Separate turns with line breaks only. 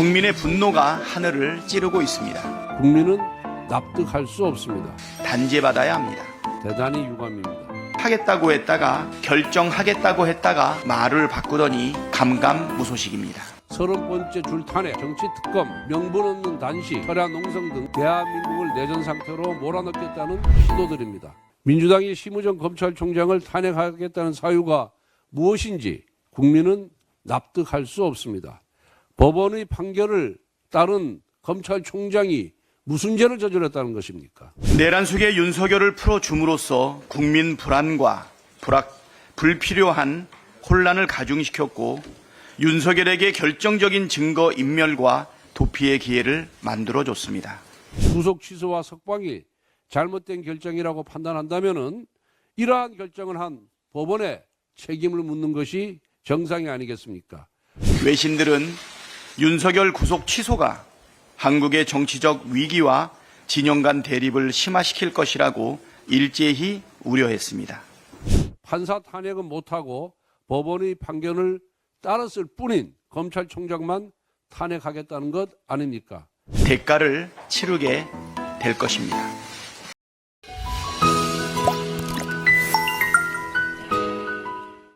국민의 분노가 하늘을 찌르고 있습니다.
국민은 납득할 수 없습니다.
단죄받아야 합니다.
대단히 유감입니다.
하겠다고 했다가 결정하겠다고 했다가 말을 바꾸더니 감감무소식입니다.
서른 번째 줄 탄핵, 정치 특검, 명분 없는 단시, 철야 농성 등 대한민국을 내전 상태로 몰아넣겠다는 시도들입니다. 민주당이 심우정 검찰총장을 탄핵하겠다는 사유가 무엇인지 국민은 납득할 수 없습니다. 법원의 판결을 따른 검찰총장이 무슨 죄를 저질렀다는 것입니까?
내란 속에 윤석열을 풀어줌으로써 국민 불안과 불악, 불필요한 혼란을 가중시켰고 윤석열에게 결정적인 증거 인멸과 도피의 기회를 만들어줬습니다.
구속 취소와 석방이 잘못된 결정이라고 판단한다면은 이러한 결정을 한 법원에 책임을 묻는 것이 정상이 아니겠습니까?
외신들은 윤석열 구속 취소가 한국의 정치적 위기와 진영 간 대립을 심화시킬 것이라고 일제히 우려했습니다.
판사 탄핵은 못하고 법원의 판결을 따랐을 뿐인 검찰총장만 탄핵하겠다는 것 아닙니까?
대가를 치르게 될 것입니다.